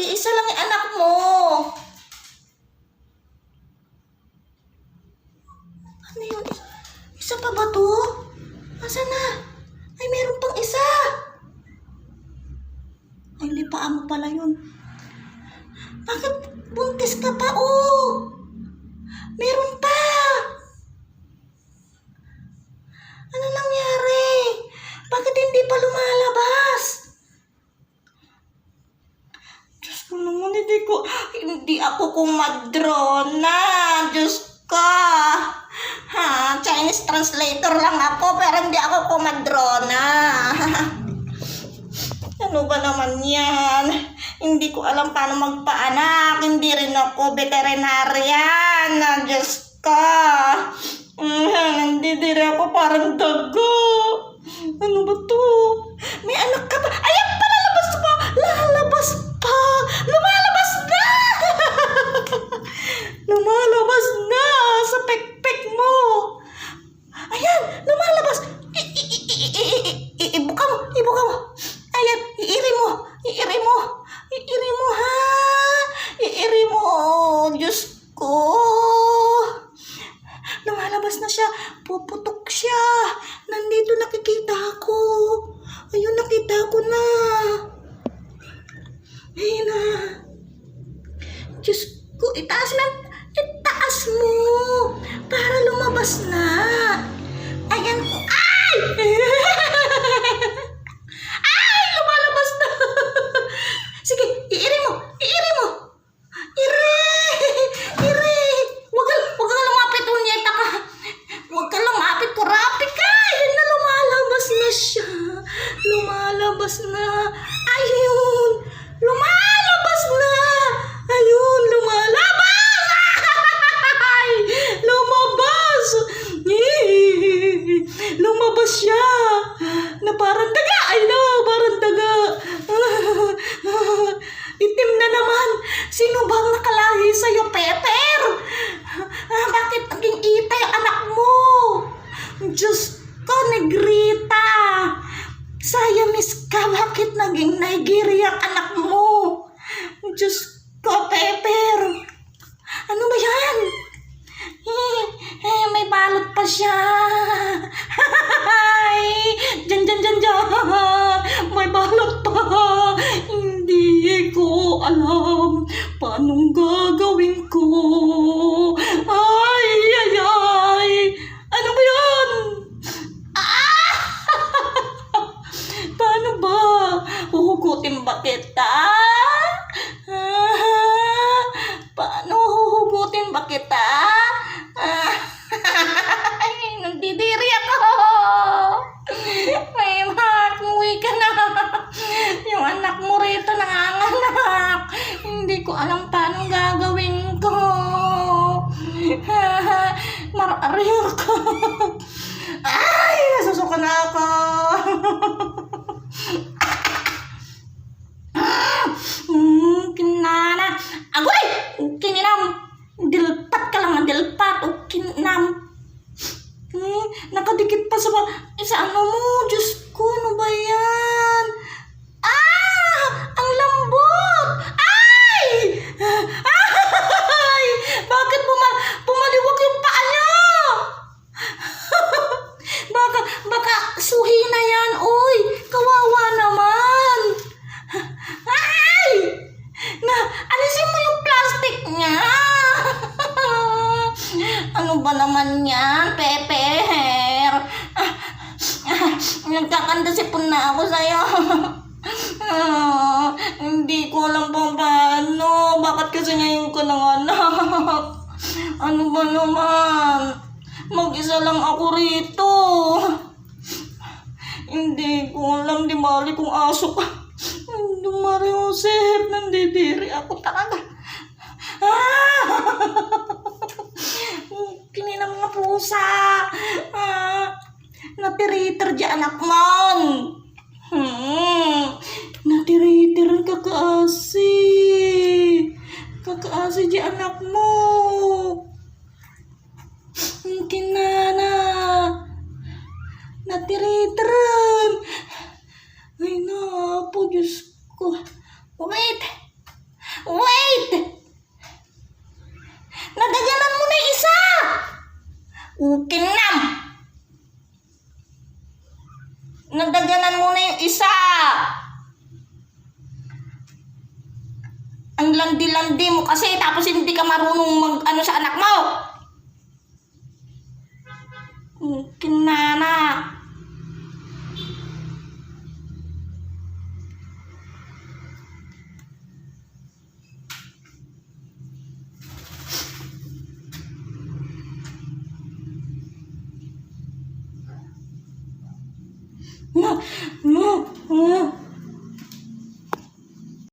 Tiisa lang yung anak mo. Ano yun? Isa pa ba to? Asa na? Ay, meron pang isa. Ay, may paa mo pala yun. Bakit buntis ka pa? Oh! Meron pa! Ano nangyari? Bakit hindi pa lumalas? Ko, hindi ako kumadrona. Diyos ko. Ha, Chinese translator lang ako, pero hindi ako kumadrona. ano ba naman yan? Hindi ko alam paano magpaanak. Hindi rin ako veterinarian. Diyos ko. Mm, hindi din ako parang dago. Ano ba to? May anak ka ba? Ayan pa, lalabas pa! Lalabas pa! Lumalabas na! lumalabas na sa pekpek mo! Ayan! Lumalabas! I- i- i- i- i- i- i- Ibuka mo! Ibuka mo! Ayan! Iiri mo! Iiri mo! Iiri mo ha! Iiri mo! Diyos ko! Lumalabas na siya. Puputok siya. Nandito nakikita ako. Ayun, nakita ko na. Ayun na. Diyos ko, itaas na. Itaas mo. Para lumabas na. Ayan. Ay! Ay! Lumalabas na. Sige, iiri mo. Iiri mo. Ire! Ire! Huwag ka, huwag ka lumapit, unyeta ka. Huwag ka lumapit, kurapi ka. Yan na, lumalabas na siya. Lumalabas na. Ayun! Lumalabas na! Ayun, lumalabas! Ay! Lumabas! Lumabas siya! Na parang daga! Ay no, parang daga! Itim na naman! Sino bang nakalahi sa'yo, Pepper? Ah, bakit naging ita yung anak mo? Diyos ko, negrita! Siamese ka, bakit naging Nigeria anak mo? Diyos ko, Pepper! Ano ba yan? Eh, eh, may balot pa siya. Ay, dyan, dyan, dyan. May balot pa. Hindi ko alam paano gagawin ko. Huhugutin ba kita? Ah, paano huhugutin ba kita? Ah, ay, nandidiri ako. May mat, umuwi ka na. Yung anak mo rito nanganganak. Hindi ko alam paano gagawin ko. Mararir ko. Ay, nasusuka na ako. Hmm, kinana. Agoy! Kininam. Dilpat ka lang, dilpat. O kinam. Hmm, nakadikit pa sa, sa ano mo. Diyos ko, ano ba yan? Ah! Ang lambot! Ay! Ay! Bakit puma pumaliwag yung paa niya? Baka, suhi na yan, oy! Kawawa naman! Ay! Na, alisin mo yung plastic niya! ano ba naman yan, Pepper? Ah, ah, Nagkakandasipon na ako sa'yo. Ah, hindi ko alam pa paano. Bakit kasi ngayon ko ng anak? Ano ba naman? Mag-isa lang ako rito. Hindi ko alam, di mali kung aso ka. Mali Joseph, nandidiri ako talaga. Ah! Kini ng mga pusa. Ah, napiriter di anak mon. Hmm. Natiritir kakaasi. Kakaasi di anak mo. Ang kinana. Natiritiran. Ay na po, Diyos ko. Wait! Wait! Nadaganan mo na isa! Landi mo kasi tapos hindi ka marunong mag ano sa anak mo. Kinana. No, no,